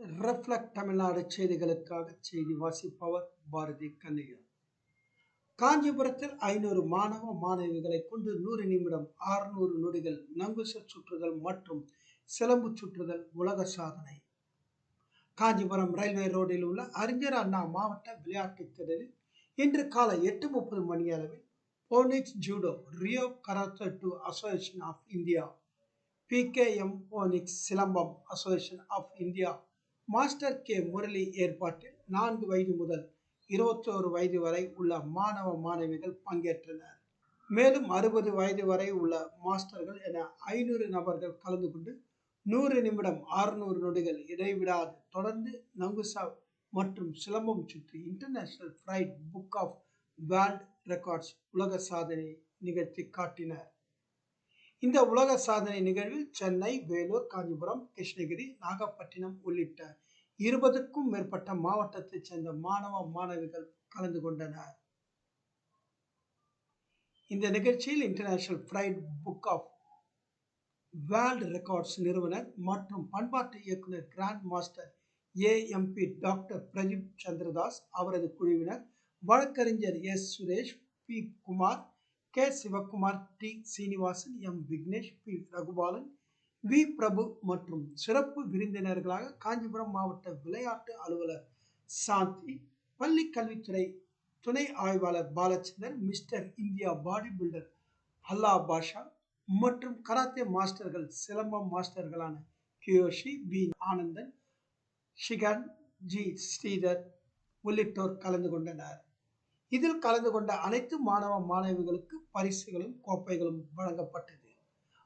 Reflect Tamil Nadu செய்திகளுக்காக செய்தி வாசிப்பவர் பாரதி கண்ணையா காஞ்சிபுரத்தில் ஐநூறு மாணவ மாணவிகளை கொண்டு நூறு நிமிடம் ஆறுநூறு நொடிகள் நங்குச சுற்றுதல் மற்றும் சிலம்பு சுற்றுதல் உலக சாதனை. காஞ்சிபுரம் ரயில்வே ரோடில் உள்ள அறிஞர் அண்ணா மாவட்ட விளையாட்டுத் திடலில் இன்று காலை எட்டு முப்பது மணி அளவில் Phoenix judo Ryu karate do association of India PKM Phoenix silambam association of India master K Murali ஏற்பாட்டில் நான்கு வயது முதல் இருபத்தோரு வயது வரை உள்ள மாணவ மாணவிகள் பங்கேற்றனர். மேலும் அறுபது வயது வரை உள்ள மாஸ்டர்கள் என ஐநூறு நபர்கள் கலந்து கொண்டு நூறு நிமிடம் அறுநூறு நொடிகள் இடைவிடாது தொடர்ந்து நங்குசா மற்றும் சிலம்பம் சுற்றி international pride book of world records உலக சாதனை நிகழ்த்தி காட்டினர். இந்த உலக சாதனை நிகழ்வில் சென்னை வேலூர் காஞ்சிபுரம் கிருஷ்ணகிரி நாகப்பட்டினம் உள்ளிட்ட இருபதுக்கும் மேற்பட்ட மாவட்டத்தைச் சேர்ந்த மாணவ மாணவிகள் கலந்து கொண்டனர். இந்த நிகழ்ச்சியில் international pride book of world records நிறுவனர் மற்றும் பண்பாட்டு இயக்குனர் grand master AMP doctor Pradeep Chandradas அவரது குழுவினர் வழக்கறிஞர் S Suresh P Kumar K. Sivakumar T. Srinivasan M. Vignesh P. Ragubalan V. Prabhu மற்றும் சிறப்பு விருந்தினர்களாக காஞ்சிபுரம் மாவட்ட விளையாட்டு அலுவலர் சாந்தி பள்ளி கல்வித்துறை துணை ஆய்வாளர் Balachandar mister India body builder Alla Basha மற்றும் கராத்தே மாஸ்டர்கள் silambam மாஸ்டர்களான kyoshi P Anandan shihan G. Sridhar உள்ளிட்டோர் கலந்து கொண்டனர். இதில் கலந்து கொண்ட அனைத்து மாணவ மாணவிகளுக்கு பரிசுகளும் கோப்பைகளும் வழங்கப்பட்டது.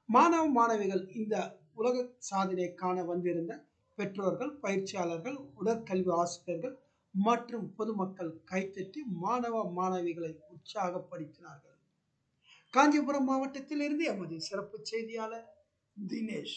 மாணவ மாணவிகள் இந்த உலக சாதனை காண வந்திருந்த பெற்றோர்கள் பயிற்சியாளர்கள் உடற்கல்வி ஆசிரியர்கள் மற்றும் பொதுமக்கள் கைத்தட்டி மாணவ மாணவிகளை உற்சாகப்படுத்தினார்கள். காஞ்சிபுரம் மாவட்டத்திலிருந்து எமது சிறப்பு செய்தியாளர் தினேஷ்.